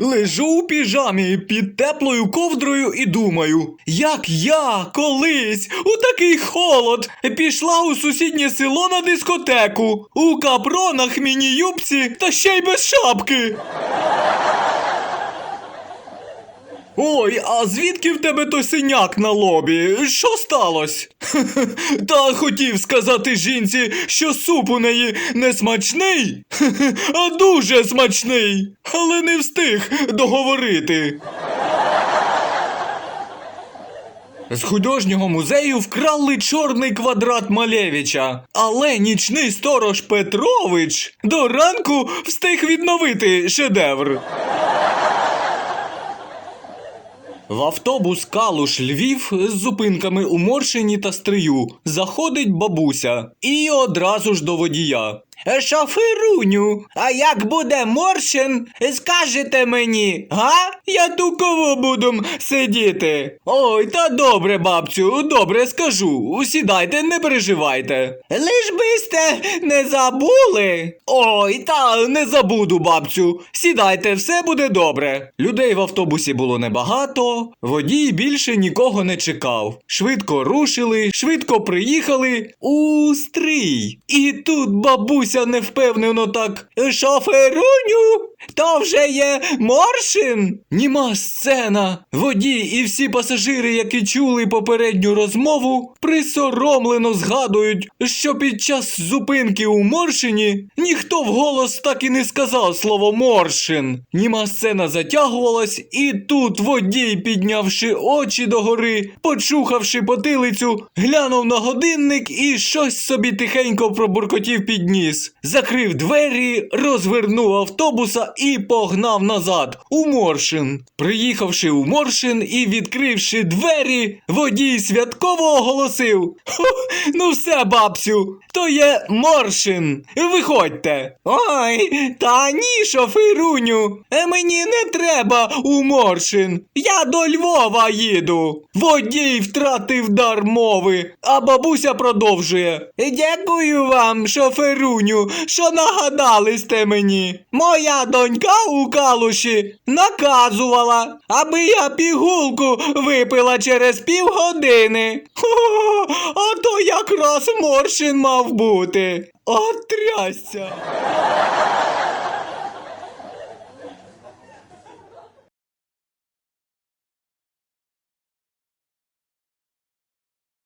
Лежу у піжамі під теплою ковдрою і думаю, як я колись у такий холод пішла у сусіднє село на дискотеку у капронах, міні-юбці та ще й без шапки. Ой, а звідки в тебе той синяк на лобі? Що сталося? Та хотів сказати жінці, що суп у неї не смачний, а дуже смачний, але не встиг договорити. З художнього музею вкрали чорний квадрат Малевича, але нічний сторож Петрович до ранку встиг відновити шедевр. В автобус Калуш Львів з зупинками у Моршині та Стрию заходить бабуся і одразу ж до водія. Шофируню, а як буде Моршин, скажете мені, га? Я ту кого буду сидіти. Ой, та добре, бабцю, добре скажу. Сідайте, не переживайте. Лиш би сте не забули. Ой, та не забуду, бабцю. Сідайте, все буде добре. Людей в автобусі було небагато, водій більше нікого не чекав. Швидко рушили, швидко приїхали у стрій. І тут бабуся невпевнено так. Шоферуню, то вже є Моршин. Німа сцена. Водій і всі пасажири, які чули попередню розмову, присоромлено згадують, що під час зупинки у Моршині ніхто вголос так і не сказав слово Моршин. Німа сцена затягувалась, і тут водій, піднявши очі догори, почухавши потилицю, глянув на годинник і щось собі тихенько пробуркотів під ніс. Закрив двері, розвернув автобуса і погнав назад у Моршин. Приїхавши у Моршин і відкривши двері, водій святково оголосив: Ну все, бабцю, то є Моршин. Виходьте. Ой, та ні, шофируню. е, Мені не треба у Моршин. Я до Львова їду. Водій втратив дар мови, а бабуся продовжує. Дякую вам, шоферуню, що нагадали сте мені. Моя донька у калуші наказувала, аби я пігулку випила через півгодини. А то якраз морщин мав бути. От трясся.